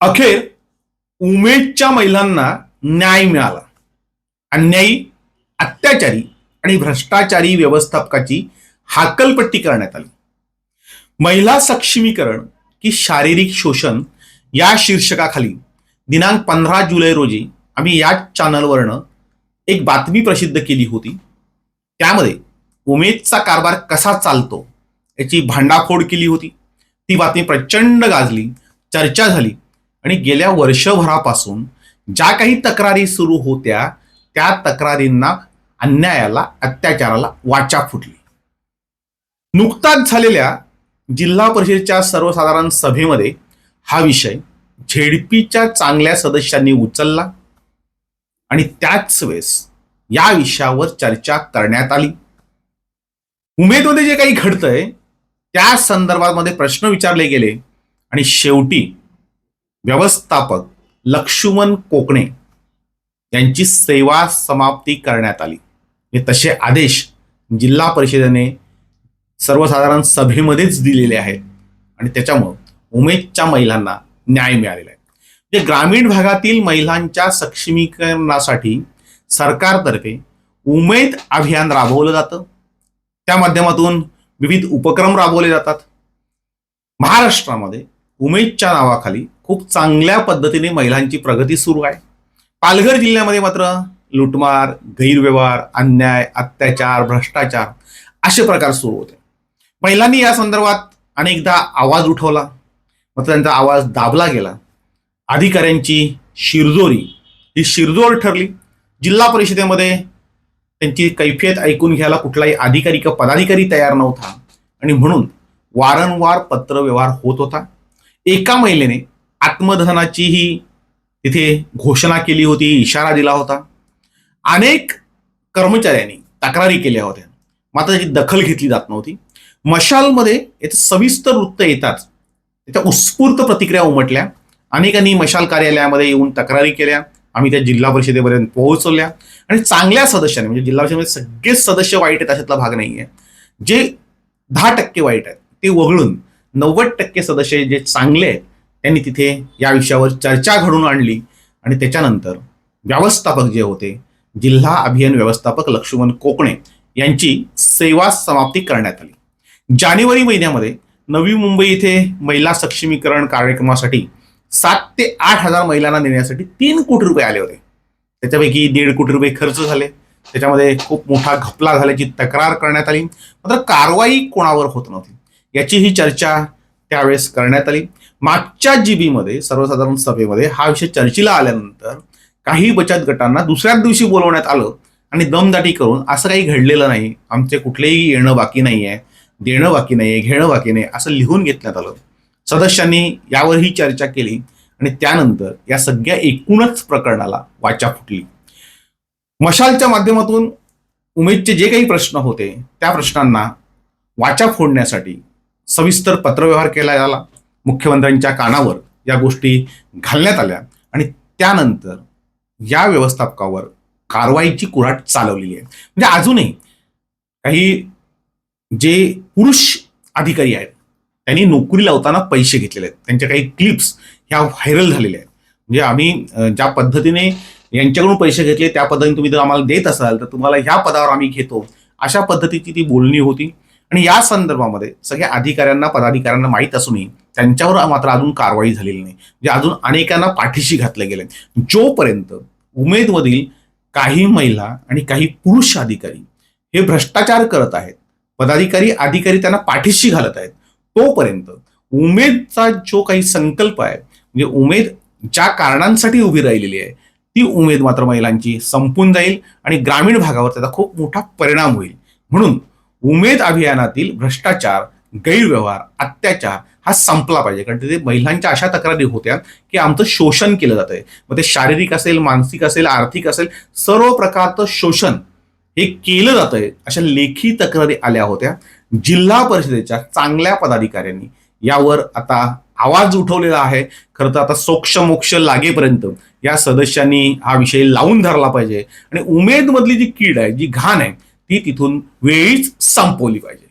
अखेर उमेदच्या महिलांना न्याय मिळाला. अन्यायी अत्याचारी आणि भ्रष्टाचारी व्यवस्थापकाची हाकलपट्टी करण्यात आली. महिला सक्षमीकरण की शारीरिक शोषण या शीर्षकाखाली दिनांक पंधरा जुलै रोजी आम्ही याच चॅनलवरनं एक बातमी प्रसिद्ध केली होती. त्यामध्ये उमेदचा कारभार कसा चालतो याची भांडाफोड केली होती. ती बातमी प्रचंड गाजली चर्चा झाली. आणि गेल्या वर्षभरापासून ज्या काही तक्रारी सुरू होत्या त्या तक्रारींना अन्यायाला अत्याचाराला वाचा फुटली. नुकताच झालेल्या जिल्हा परिषदेच्या सर्वसाधारण सभेमध्ये हा विषय झेडपीच्या चांगल्या सदस्यांनी उचलला आणि त्याच वेळेस या विषयावर चर्चा करण्यात आली. उमेदमध्ये जे काही घडतंय त्या संदर्भामध्ये प्रश्न विचारले गेले आणि शेवटी व्यवस्थापक लक्ष्मण कोकणे यांची सेवा समाप्ती करण्यात आली. हे तसे आदेश जिल्हा परिषदेने सर्वसाधारण सभेमध्येच दिलेले आहेत. आणि त्याच्यामुळं उमेदच्या महिलांना न्याय मिळालेला आहे. म्हणजे ग्रामीण भागातील महिलांच्या सक्षमीकरणासाठी सरकारतर्फे उमेद अभियान राबवलं जातं. त्या माध्यमातून विविध उपक्रम राबवले जातात. महाराष्ट्रामध्ये उमेदच्या नावाखाली खूप चांगल्या पद्धतीने महिलांची प्रगती सुरू आहे. पालघर जिल्ह्यामध्ये मात्र लुटमार गैरव्यवहार अन्याय अत्याचार भ्रष्टाचार असे प्रकार सुरू होते. महिलांनी या संदर्भात अनेकदा आवाज उठवला. मात्र त्यांचा आवाज दाबला गेला. अधिकाऱ्यांची शिरजोरी ही शिरजोर ठरली. जिल्हा परिषदेमध्ये त्यांची कैफियत ऐकून घ्यायला कुठलाही अधिकारी किंवा पदाधिकारी तयार नव्हता. आणि म्हणून वारंवार पत्रव्यवहार होत होता. एका महिलेने आत्मधनाचीही तिथे घोषणा केली होती इशारा दिला होता. अनेक कर्मचाऱ्यांनी तक्रारी केल्या होत्या. मात्र त्याची दखल घेतली जात नव्हती. मशालमध्ये याचं सविस्तर वृत्त येताच त्याच्या उत्स्फूर्त प्रतिक्रिया उमटल्या. अनेकांनी मशाल कार्यालयामध्ये येऊन तक्रारी केल्या. आम्ही त्या जिल्हा परिषदेपर्यंत पोहोचवल्या आणि चांगल्या सदस्यांनी म्हणजे जिल्हा परिषदेमध्ये सगळेच सदस्य वाईट आहेत अशातला भाग नाही आहे जे दहा टक्के वाईट आहेत ते वगळून नव्वद टक्के सदस्य जे चांगले आहेत त्यांनी तिथे या विषयावर चर्चा घडून आणली. आणि त्याच्यानंतर व्यवस्थापक जे होते जिल्हा अभियान व्यवस्थापक लक्ष्मण कोकणे यांची सेवा समाप्ती करण्यात आली. जानेवारी महिन्यामध्ये नवी मुंबई इथे महिला सक्षमीकरण कार्यक्रमासाठी सात ते आठ हजार महिलांना नेण्यासाठी तीन कोटी रुपये आले होते. त्याच्यापैकी दीड कोटी रुपये खर्च झाले. त्याच्यामध्ये खूप मोठा घपला झाल्याची तक्रार करण्यात आली. मात्र कारवाई कोणावर होत नव्हती. याची ही चर्चा त्यावेळेस करण्यात आली. मागच्या जीबीमध्ये सर्वसाधारण सभेमध्ये हा विषय चर्चेला आल्यानंतर काही बचत गटांना दुसऱ्याच दिवशी बोलवण्यात आलं आणि दमदाटी करून असं काही घडलेलं नाही. आमचे कुठलेही येणं बाकी नाही आहे देणं बाकी नाही आहे घेणं बाकी नाही असं लिहून घेतण्यात आलं. सदस्यांनी यावरही चर्चा केली आणि त्यानंतर या सगळ्या एकूणच प्रकरणाला वाचा फुटली. मशालच्या माध्यमातून उमेदचे जे काही प्रश्न होते त्या प्रश्नांना वाचा फोडण्यासाठी सविस्तर पत्रव्यवहार केला झाला मुख्यमंत्र्यांच्या कानावर या गोष्टी घालण्यात आल्या. आणि त्यानंतर या व्यवस्थापकावर कारवाईची कुऱ्हाट चालवलेली आहे. म्हणजे अजूनही काही जे पुरुष अधिकारी आहेत त्यांनी नोकरी लावताना पैसे घेतलेले आहेत. त्यांच्या काही क्लिप्स ह्या व्हायरल झालेल्या आहेत. म्हणजे आम्ही ज्या पद्धतीने यांच्याकडून पैसे घेतले त्या पद्धतीने तुम्ही जर आम्हाला देत असाल तर तुम्हाला ह्या पदावर आम्ही घेतो. अशा पद्धतीची ती बोलणी होती. आणि या संदर्भामध्ये सगळ्या अधिकाऱ्यांना पदाधिकाऱ्यांना माहीत असूनही त्यांच्यावर मात्र अजून कारवाई झालेली नाही. म्हणजे अजून अनेकांना पाठीशी घातलं गेले जोपर्यंत उमेदमधील काही महिला आणि काही पुरुष अधिकारी हे भ्रष्टाचार करत आहेत पदाधिकारी अधिकारी त्यांना पाठीशी घालत आहेत तोपर्यंत उमेदचा जो काही संकल्प आहे म्हणजे उमेद ज्या कारणांसाठी उभी राहिलेली आहे ती उमेद मात्र महिलांची संपून जाईल आणि ग्रामीण भागावर त्याचा खूप मोठा परिणाम होईल. म्हणून उमेद अभियानातील भ्रष्टाचार गैरव्यवहार अत्याचार हा संपला पाहिजे. कारण तिथे महिलांच्या अशा तक्रारी होत्या की आमचं शोषण केलं जात आहे मग ते शारीरिक असेल मानसिक असेल आर्थिक असेल सर्व प्रकारचं शोषण हे केलं जातंय अशा लेखी तक्रारी आल्या होत्या. जिल्हा परिषदेच्या चांगल्या पदाधिकाऱ्यांनी यावर आता आवाज उठवलेला आहे. खरं तर आता सोक्ष मोक्ष लागेपर्यंत या सदस्यांनी हा विषय लावून धरला पाहिजे. आणि उमेदमधली जी कीड आहे जी घाण आहे ती तिथून वेळीच संपवली पाहिजे.